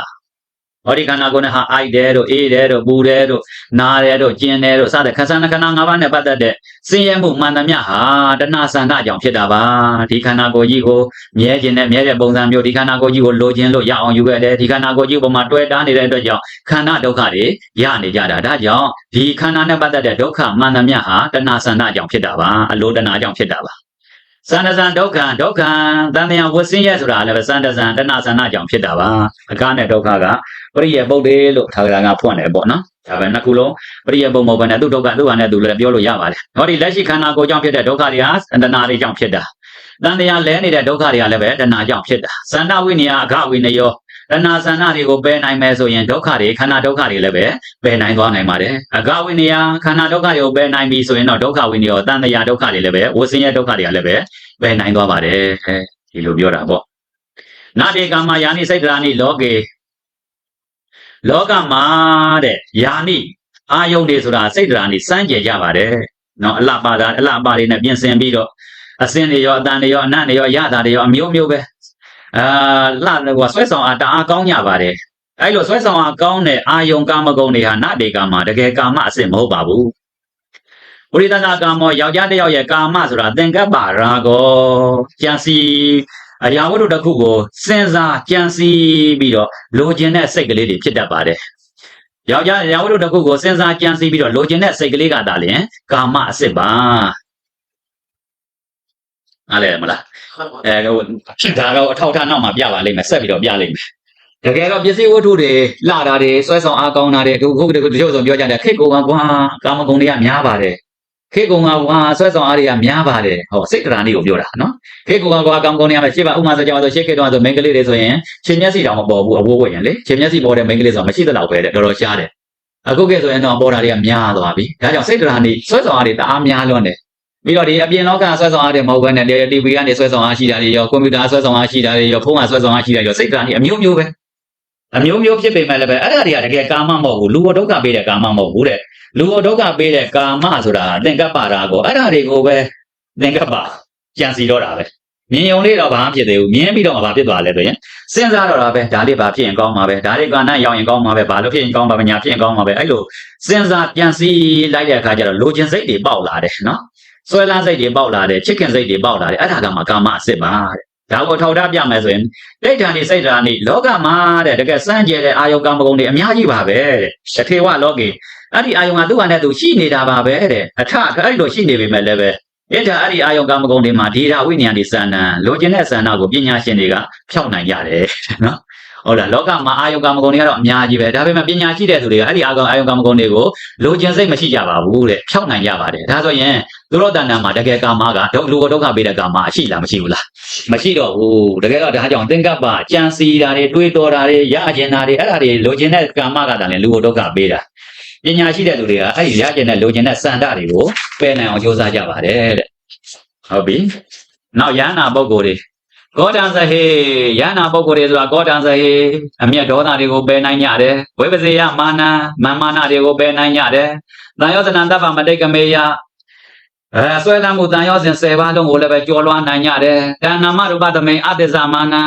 ဟောဒီခန္ဓာကိုယ်နဲ့ဟာအိုက်တယ်တို့အေးတယ်တို့ပူတယ်တို့နားတယ်တို့ကျင်တယ်တို့စတဲ့ခန္ဓာခန္ဓာ၅ပါးနဲ့ပတ်သက်တဲ့ဆင်းရဲမှုမှန်သမျှဟာတဏှာစန္ဒကြောင့်ဖြစ်တာပါဒီခန္ဓာကိုယ်ကြီးကိုမြဲခြင်းနဲ့မြဲတဲ့ပုံစံမျိုးဒီခန္ဓာကိုယ်ကြီးကိုလိုချင်လို့ရအောင်ယူခဲ့တယ်ဒီခန္ဓာကိုယ်ကြီးပေါ်မှာတွဲတားနေတဲ့အတွက်ကြောင့်ခန္ဓာဒုက္ခတွေရနေကြတာဒါကြောင့်ဒီခန္ဓာနဲ့ပတ်သက်တဲ့ဒုက္ခမှန်သမျှဟာတဏှာစန္ဒကြောင့်ဖြစ်တာပါအလိုတဏှာကြောင့်ဖြစ်တာပါ စန္ဒဇံဒုက္ခဒုက္ခတန်တရားဝဆင်းရဲဆိုတာလည်းပဲစန္ဒဇံတဏှာစန္ဒကြောင့်ဖြစ်တာပါအကားနဲ့ဒုက္ခကပရိယေပုတ်တေလို့ထာဂရကဖွင့်တယ်ပေါ့နော်ဒါပဲနှစ်ခုလုံးပရိယေပုတ်မဟုတ်ဘဲနဲ့သူ့ဒုက္ခသူ့ဟာနဲ့သူလည်းပြောလို့ရပါတယ်ဟောဒီလက်ရှိခန္ဓာကိုယ်ကြောင့်ဖြစ်တဲ့ဒုက္ခတွေဟာတဏှာတွေကြောင့်ဖြစ်တာတန်တရားလဲနေတဲ့ဒုက္ခတွေကလည်းပဲတဏှာကြောင့်ဖြစ်တာစန္ဒဝိနည်းအဂဝိနယော တဏှာစန္ဒတွေကိုပယ်နိုင်မယ်ဆိုရင်ဒုက္ခတွေခန္ဓာဒုက္ခတွေလည်းပဲပယ်နိုင်သွားနိုင်ပါတယ်အဂဝိနည်းခန္ဓာဒုက္ခတွေကိုပယ်နိုင်ပြီဆိုရင်တော့ဒုက္ခဝိနည်းရောတန်တရားဒုက္ခတွေလည်းပဲဝဆင်းရဲဒုက္ခတွေကလည်းပဲပယ်နိုင်သွားပါတယ်ဒီလိုပြောတာပေါ့နာတေကာမယာနိစိတ်တရာနိလောကေလောကမှာတဲ့ယာနိအာယုန်တွေဆိုတာစိတ်တရာနိစမ်းကြယ်ကြပါတယ်နော်အလှပါတာအလှပါတွေနဲ့ပြင်ဆင်ပြီးတော့အစင်းတွေရောအတန်တွေရောအနံ့တွေရောရတာတွေရောအမျိုးမျိုးပဲ အာလှဟိုဆွဲဆောင်အားတအားကောင်းကြပါတယ်အဲ့လိုဆွဲဆောင်အားကောင်းတဲ့အာယုန်ကာမဂုဏ်တွေဟာနတေကာမတကယ်ကာမအစစ်မဟုတ်ပါဘူးဝိရိဒနာကာမောယောက်ျားတစ်ယောက်ရဲ့ကာမဆိုတာသင်္ကပ္ပရာကောကြံစီအရာဝတ္ထုတစ်ခုကိုစဉ်းစားကြံစီပြီးတော့လိုချင်တဲ့စိတ်ကလေးတွေဖြစ်တတ်ပါတယ်ယောက်ျားအရာဝတ္ထုတစ်ခုကိုစဉ်းစားကြံစီပြီးတော့လိုချင်တဲ့စိတ်ကလေးကသာလျှင်ကာမအစစ်ပါ အားလည်းမလားအဲဟိုဖြစ်တာတော့အထောက်အထားနောက်မှာပြပါလိမ့်မယ်ဆက်ပြီးတော့ပြလိမ့်မယ်တကယ်တော့ပစ္စည်းဝတ္ထုတွေလှတာတွေဆွဲဆောင်အားကောင်းတာတွေဒုခုတချို့ဆိုပြောကြတယ်ခေတ်ကောင်ကကွာကာမဂုဏ်တွေကများပါတယ်ခေတ်ကောင်ကကွာဆွဲဆောင်အားတွေကများပါတယ်ဟောစိတ်တရာနေကိုပြောတာနော်ခေတ်ကောင်ကကွာကာမဂုဏ်တွေကပဲရှေ့ပါဥမာဆိုကြပါဆိုရှေ့ခေတ်တော့ဆိုမိန်းကလေးတွေဆိုရင်ရှင်မျက်စိတောင်မပေါ်ဘူးအဝိုးဝဲရင်လေရှင်မျက်စိပေါ်တဲ့မိန်းကလေးဆိုမရှိသလောက်ပဲတဲ့တော်တော်ရှားတယ်အခုခေတ်ဆိုရင်တော့ပေါ်တာတွေကများသွားပြီဒါကြောင့်စိတ်တရာနေဆွဲဆောင်အားတွေတအားများလွန်းတယ် ပြီးတော့ဒီအပြင်လောကဆွဲဆောင်အားတွေမဟုတ်ဘဲနဲ့ TV ကနေဆွဲဆောင်အားရှိတာတွေရောကွန်ပျူတာဆွဲဆောင်အားရှိတာတွေရောဖုန်းကဆွဲဆောင်အားရှိတာတွေရောစိတ်ဓာတ်ကြီးအမျိုးမျိုးပဲအမျိုးမျိုးဖြစ်ပေမဲ့လည်းပဲအဲ့ဒါတွေကတကယ်ကာမမဟုတ်ဘူးလူဝဒုက္ခပေးတဲ့ကာမမဟုတ်ဘူးတဲ့လူဝဒုက္ခပေးတဲ့ကာမဆိုတာသင်္ကပ္ပရာကိုအဲ့ဒါတွေကိုပဲသင်္ကပ္ပကြံစီတော့တာပဲမြင်ုံလေးတော့ဘာမှဖြစ်သေးဘူးမြင်ပြီးတော့ဘာဖြစ်သွားလဲဆိုရင်စဉ်းစားတော့တာပဲဒါလေးဘာဖြစ်ရင်ကောင်းမှာပဲဒါလေးကဏ္ဍရောက်ရင်ကောင်းမှာပဲဘာလို့ဖြစ်ရင်ကောင်းပါမညာဖြစ်ရင်ကောင်းမှာပဲအဲ့လိုစဉ်းစားပြန်စီလိုက်တဲ့အခါကျတော့လိုချင်စိတ်တွေပေါက်လာတယ်နော် ဆွဲလန်းစိတ်တွေပေါက်လာတယ်ချစ်ခင်စိတ်တွေပေါက်လာတယ်အဲ့ဒါကမှကာမအစစ်ပါတဲ့ဒါကိုထောက်ထားပြမယ်ဆိုရင်ဒိဋ္ဌာန်ဒီစိတ်ဓာတ်นี่လောကမှာတဲ့တကယ်စမ်းကြဲတဲ့အာယုကာမဂုဏ်တွေအများကြီးပါပဲတဲ့တထေဝလောကေအဲ့ဒီအာယုံကသူ့ဟာနဲ့သူရှိနေတာပါပဲတဲ့အထအဲ့လိုရှိနေပေမဲ့လည်းပဲအဲ့ဒါအဲ့ဒီအာယုံကာမဂုဏ်တွေမှာဒီရာဝိညာဉ်ဒီစန္ဒန်လိုချင်တဲ့စန္ဒကိုပညာရှင်တွေကဖြောက်နိုင်ကြတယ်နော် ဟဟုတ်လားလောကမှာအာယုကာမဂုဏ်တွေကတော့အများကြီးပဲဒါပေမဲ့ပညာရှိတဲ့သူတွေကအဲ့ဒီအာယုအာယုကာမဂုဏ်တွေကိုလိုချင်စိတ်မရှိကြပါဘူးတဲ့ဖြောက်နိုင်ကြပါတယ်ဒါဆိုရင်သူတို့တဏ္ဍာမှာတကယ်ကာမကဒုလူကိုဒုက္ခပေးတဲ့ကာမအရှိလားမရှိဘူးလားမရှိတော့ဘူးတကယ်တော့ဒါကြောင့်သင်္ကပ္ပကြံစီတာတွေတွေးတော်တာတွေရကျင်တာတွေအဲ့ဒါတွေလိုချင်တဲ့ကာမကတည်းကလူကိုဒုက္ခပေးတာပညာရှိတဲ့သူတွေကအဲ့ဒီရကျင်တဲ့လိုချင်တဲ့စန္ဒတွေကိုပယ်နိုင်အောင်ကြိုးစားကြပါတယ်တဲ့ဟုတ်ပြီနောက်ယန္နာပုဂ္ဂိုလ်တွေ ကောတံဇဟေယန္နာပုဂ္ဂိုလ်တွေဆိုတာကောတံဇဟေအမျက်ဒေါသတွေကိုပယ်နိုင်ကြတယ်ဝိပဇေယမာနမာမာနတွေကိုပယ်နိုင်ကြတယ်တန်ယောဇနံတပ္ပမတိတ်ကမေယအဲဆွဲလမ်းမှုတန်ရောစဉ်10ပါးလုံးကိုလည်းပဲကြော်လွှားနိုင်ကြတယ်။တဏ္ဏမရူပသမိန်အတ္တဇမာနံ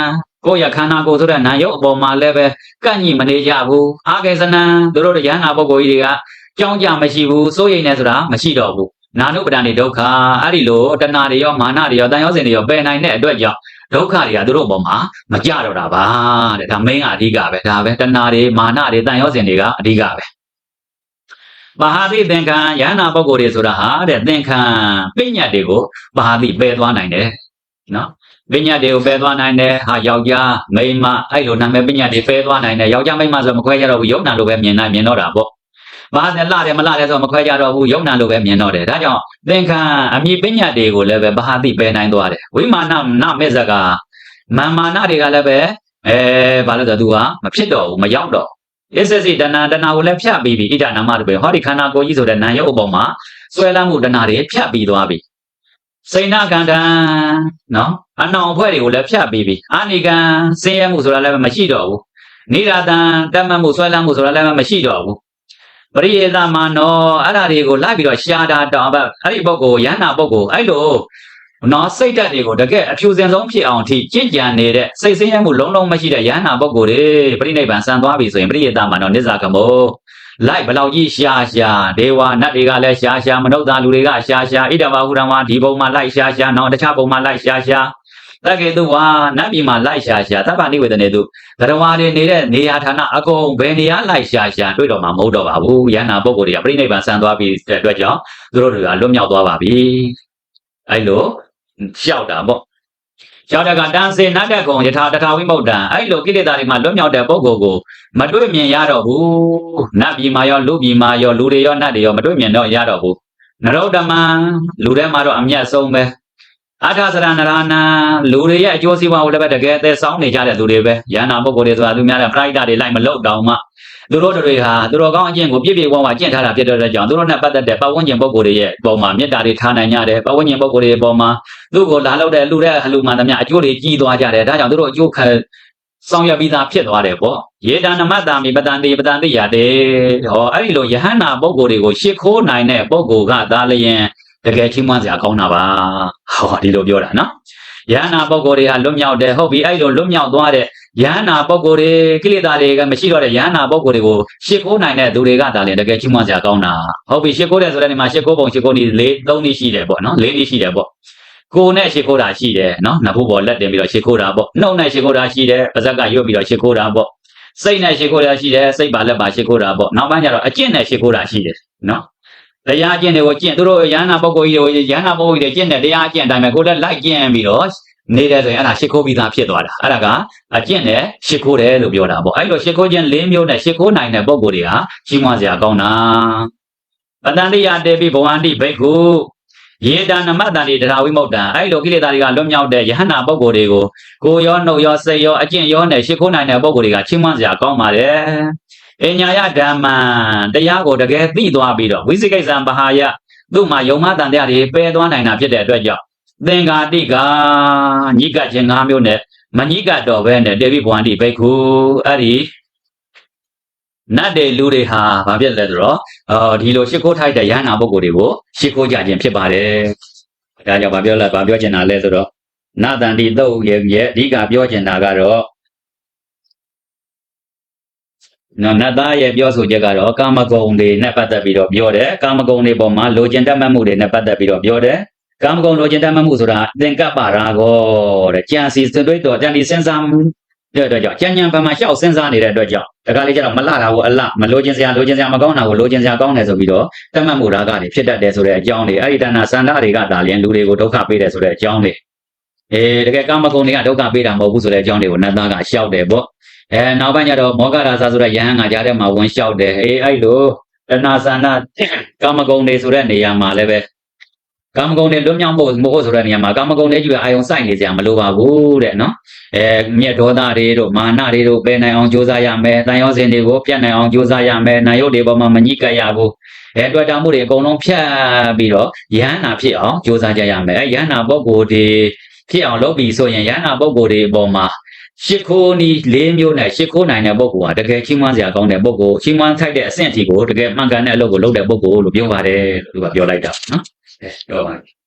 ကိုယ့်ရခန္ဓာကိုယ်ဆိုတဲ့နာယုတ်အပေါ်မှာလည်းပဲကန့်ညိမနေကြဘူး။အာကေစနံတို့တို့ရဟန္တာပုဂ္ဂိုလ်ကြီးတွေကကြောင်းကြမရှိဘူးစိုးရိမ်နေဆိုတာမရှိတော့ဘူး။ နာနုပဒံတွေဒုက္ခအဲ့ဒီလိုတဏှာတွေရောမာနတွေရောတန်ရောစဉ်တွေရောပယ်နိုင်တဲ့အတွက်ကြောင့်ဒုက္ခတွေကတို့တို့အပေါ်မှာမကြတော့တာပါတဲ့ဒါမိန်ကအဓိကပဲဒါပဲတဏှာတွေမာနတွေတန်ရောစဉ်တွေကအဓိကပဲမဟာတိသင်္ခံယန္နာပုဂ္ဂိုလ်တွေဆိုတာဟာတဲ့သင်္ခံပညာတွေကိုမဟာတိပယ်သွားနိုင်တယ်နော်ပညာတွေကိုပယ်သွားနိုင်တယ်ဟာယောက်ျားမိန်းမအဲ့လိုနာမည်ပညာတွေပယ်သွားနိုင်တယ်ယောက်ျားမိန်းမဆိုမခွဲကြတော့ဘူးယုံနာလိုပဲမြင်နိုင်မြင်တော့တာပေါ့ ဘာနဲ့လှတယ်မလှတယ်ဆိုမခွဲကြတော့ဘူးယုံနာလိုပဲမြင်တော့တယ်ဒါကြောင့်သင်္ခံအမြင်ပညာတွေကိုလည်းပဲမဟာတိပယ်နိုင်သွားတယ်ဝိမာနနမေဇကမာမာနတွေကလည်းပဲအဲဘာလို့လဲဆိုတော့ तू ဟာမဖြစ်တော့ဘူးမရောက်တော့ SSC တဏ္ဍတဏ္ဍကိုလည်းဖြတ်ပြီးပြီဣဒနာမတပဲဟောဒီခန္ဓာကိုယ်ကြီးဆိုတဲ့နာယုတ်အပေါ်မှာဆွဲလမ်းမှုတဏ္ဍတွေဖြတ်ပြီးသွားပြီစိဏကန္တံနော်အနောင်အဖွဲ့တွေကိုလည်းဖြတ်ပြီးပြီအာနိကံစင်းရဲမှုဆိုတာလည်းမရှိတော့ဘူးနိရတံတတ်မှတ်မှုဆွဲလမ်းမှုဆိုတာလည်းမရှိတော့ဘူး ပရိယေသမနောအဲ့ဒါတွေကိုလိုက်ပြီးတော့ရှားတာတောင်းပါအဲ့ဒီပုဂ္ဂိုလ်ယန္နာပုဂ္ဂိုလ်အဲ့လိုနော်စိတ်ဓာတ်တွေကိုတကယ်အဖြူစင်ဆုံးဖြစ်အောင်ထိကြင်ကြံနေတဲ့စိတ်ဆင်းရဲမှုလုံးလုံးမရှိတဲ့ယန္နာပုဂ္ဂိုလ်တွေပြိဋိဘံဆန်သွားပြီဆိုရင်ပရိယေသမနောနိစ္စကမောလိုက်ဘလောက်ကြီးရှားရှားဒေဝနတ်တွေကလည်းရှားရှားမနုဿာလူတွေကရှားရှားဣဒဝဟုရမဒီဘုံမှာလိုက်ရှားရှားနောက်တခြားဘုံမှာလိုက်ရှားရှား တကေတုဝါနတ်ပြည်မှာလိုက်ရှားရှားသဗ္ဗနိဝေဒနေတုသရဝါတွေနေတဲ့နေရာဌာနအကုန်ဘယ်နေရာလိုက်ရှားရှားတွေ့တော့မှာမဟုတ်တော့ပါဘူးယန္နာပုဂ္ဂိုလ်တွေကပြိဋိဘံဆန်သွားပြီတဲ့အတွက်ကြောင့်သူတို့တွေကလွတ်မြောက်သွားပါပြီအဲ့လိုရှောက်တာပေါ့ရှောက်တာကတန်စေနတ်တက်ကုံယထာတထာဝိမုတ်တံအဲ့လိုကိလေသာတွေမှာလွတ်မြောက်တဲ့ပုဂ္ဂိုလ်ကိုမတွေ့မြင်ရတော့ဘူးနတ်ပြည်မှာရောလူပြည်မှာရောလူတွေရောနတ်တွေရောမတွေ့မြင်တော့ရတော့ဘူးနရုဒ္ဓမံလူထဲမှာတော့အမျက်ဆုံးပဲ အထာစရဏရဏလူတွေရဲ့အကျိုးစီးပွားကိုလည်းပဲတကယ်သက်ဆောင်နေကြတဲ့လူတွေပဲယန္နာပုဂ္ဂိုလ်တွေဆိုတာသူများတဲ့ပရိုက်တာတွေလိုက်မလုတ်တောင်မှသူတို့တွေဟာသူတို့ကောင်းအကျင့်ကိုပြည့်ပြည့်ဝဝကျင့်ထားတာဖြစ်တဲ့ကြောင့်သူတို့နဲ့ပတ်သက်တဲ့ပတ်ဝန်းကျင်ပုဂ္ဂိုလ်တွေရဲ့ပုံမှာမေတ္တာတွေထားနိုင်ကြတယ်ပတ်ဝန်းကျင်ပုဂ္ဂိုလ်တွေရဲ့ပုံမှာသူ့ကိုလာလောက်တဲ့လူတဲ့အလူမှန်သမျှအကျိုးတွေကြီးသွားကြတယ်ဒါကြောင့်သူတို့အကျိုးခံဆောင်ရပြီးသားဖြစ်သွားတယ်ပေါ့ယေတနမတ္တာမိပတန်တိပတန်တိရတေဟောအဲ့ဒီလိုယဟန္တာပုဂ္ဂိုလ်တွေကိုရှ िख ိုးနိုင်တဲ့ပုဂ္ဂိုလ်ကသာလျင် တကယ်ချီးမွမ်းစရာကောင်းတာပါဟောဒီလိုပြောတာနော်ယဟန္တာပုဂ္ဂိုလ်တွေဟာလွတ်မြောက်တယ်ဟုတ်ပြီအဲ့လိုလွတ်မြောက်သွားတဲ့ယဟန္တာပုဂ္ဂိုလ်တွေကိလေသာတွေကမရှိတော့တဲ့ယဟန္တာပုဂ္ဂိုလ်တွေကိုရှ िख ိုးနိုင်တဲ့သူတွေကသာလျင်တကယ်ချီးမွမ်းစရာကောင်းတာဟုတ်ပြီရှ िख ိုးတယ်ဆိုတဲ့နေမှာရှ िख ိုးပုံရှ िख ိုးနည်း၄၃နည်းရှိတယ်ပေါ့နော်၄နည်းရှိတယ်ပေါ့ကိုယ်နဲ့ရှ िख ိုးတာရှိတယ်နော်နဖူးပေါ်လက်တင်ပြီးတော့ရှ िख ိုးတာပေါ့နှုတ်နဲ့ရှ िख ိုးတာရှိတယ်ပါဇက်ကရွတ်ပြီးတော့ရှ िख ိုးတာပေါ့စိတ်နဲ့ရှ िख ိုးတာရှိတယ်စိတ်ပါလက်ပါရှ िख ိုးတာပေါ့နောက်ပိုင်းကျတော့အကျင့်နဲ့ရှ िख ိုးတာရှိတယ်နော် တရားအကျင့်တွေကိုကျင့်သူတို့ရဟန္တာပုဂ္ဂိုလ်ကြီးတွေရဟန္တာပုဂ္ဂိုလ်ကြီးတွေကျင့်တဲ့တရားအကျင့်အတိုင်းပဲကိုယ်လည်းလိုက်ကျင့်ပြီးတော့နေတယ်ဆိုရင်အဲ့ဒါရှ िख ိုးပြီးသားဖြစ်သွားတာအဲ့ဒါကအကျင့်နဲ့ရှ िख ိုးတယ်လို့ပြောတာပေါ့အဲ့လိုရှ िख ိုးခြင်း၄မျိုးနဲ့ရှ िख ိုးနိုင်တဲ့ပုဂ္ဂိုလ်တွေဟာကြီးမွားစရာကောင်းတာပတန်တိယတေပိဘဝန္တိဘိက္ခုယေတနမတ္တန်ဒီတရားဝိမုတ်တံအဲ့လိုကိလေသာတွေကလွတ်မြောက်တဲ့ယဟန္တာပုဂ္ဂိုလ်တွေကိုကိုယ်ရောနှုတ်ရောစိတ်ရောအကျင့်ရောနဲ့ရှ िख ိုးနိုင်တဲ့ပုဂ္ဂိုလ်တွေကချီးမွမ်းစရာကောင်းပါတယ်။ အညာယဓမ္မံတရားကိုတကယ်သိသွားပြီးတော့ဝိသိကိစ္စံပဟာယသူ့မှာယုံမတန်တရားတွေပယ်သွားနိုင်တာဖြစ်တဲ့အတွက်ကြောင့်သင်္ဃာတိကညိကခြင်း၅မျိုးနဲ့မညိကတော့ပဲနဲ့တေဝိဘဝန္တိဘိက္ခုအဲ့ဒီနတ်တွေလူတွေဟာဘာဖြစ်လဲဆိုတော့အော်ဒီလိုရှ िख ိုးထိုက်တဲ့ယန္နာပုဂ္ဂိုလ်တွေကိုရှ िख ိုးကြခြင်းဖြစ်ပါတယ်။ဒါကြောင့်ဘာပြောလဲဘာပြောချင်တာလဲဆိုတော့နတန်တိတုတ်ရဲ့ရဲ့အဓိကပြောချင်တာကတော့ နော်နတ်သားရဲ့ပြောဆိုချက်ကတော့ကာမဂုဏ်တွေနဲ့ပတ်သက်ပြီးတော့ပြောတယ်ကာမဂုဏ်တွေပေါ်မှာလိုချင်တတ်မှတ်မှုတွေနဲ့ပတ်သက်ပြီးတော့ပြောတယ်ကာမဂုဏ်လိုချင်တတ်မှတ်မှုဆိုတာသင်္ကပ္ပရာကောတဲ့ကြံစီစတွေးတော်ကြံဒီစဉ်းစားမှုတဲ့အတွက်ကြောင့်ကြံ့ကြံ့ပမာလျှောက်စဉ်းစားနေတဲ့အတွက်ကြောင့်တခါလေးကျတော့မလှတာကိုအလှမလိုချင်စရာလိုချင်စရာမကောင်းတာကိုလိုချင်စရာကောင်းတယ်ဆိုပြီးတော့တတ်မှတ်မှုရာဂတွေဖြစ်တတ်တယ်ဆိုတဲ့အကြောင်းတွေအဲ့ဒီတဏ္ဍစန္ဒတွေကဒါလျင်လူတွေကိုဒုက္ခပေးတယ်ဆိုတဲ့အကြောင်းတွေအေးတကယ်ကာမဂုဏ်တွေကဒုက္ခပေးတာမဟုတ်ဘူးဆိုတဲ့အကြောင်းတွေကိုနတ်သားကရှောက်တယ်ပေါ့ အဲနောက်ပိုင်းကျတော့မောဂရာဇဆိုတဲ့ယဟန်ကကြားထဲမှာဝင်လျှောက်တယ်အေးအဲ့လိုတဏှာဆန္ဒကာမဂုဏ်တွေဆိုတဲ့နေရာမှာလည်းပဲကာမဂုဏ်တွေလွတ်မြောက်ဖို့မဟုတ်ဆိုတဲ့နေရာမှာကာမဂုဏ်တွေကြီးပဲအာယုံစိုက်နေကြမလိုပါဘူးတဲ့နော်အဲမြတ်ဒေါသတွေတို့မာနတွေတို့ပယ်နိုင်အောင်ကြိုးစားရမယ်တန်ရောစင်တွေကိုပြတ်နိုင်အောင်ကြိုးစားရမယ်နာယုတ်တွေပေါ်မှာမညှိကပ်ရဘူးအဲတွေ့တာမှုတွေအကုန်လုံးဖြတ်ပြီးတော့ယဟန္တာဖြစ်အောင်ကြိုးစားကြရမယ်အဲယဟန္တာပုဂ္ဂိုလ်တွေဖြစ်အောင်လုပ်ပြီးဆိုရင်ယဟန္တာပုဂ္ဂိုလ်တွေအပေါ်မှာ ရှစ်ခိုးနီး၄မျိုးနဲ့ရှစ်ခိုးနိုင်တဲ့ပုဂ္ဂိုလ်ဟာတကယ်ချီးမွမ်းစရာကောင်းတဲ့ပုဂ္ဂိုလ်ချီးမွမ်းထိုက်တဲ့အဆင့်အထိကိုတကယ်မှန်ကန်တဲ့အလုပ်ကိုလုပ်တဲ့ပုဂ္ဂိုလ်လို့ပြောပါတယ်လို့သူကပြောလိုက်တာနော်အဲပြောပါ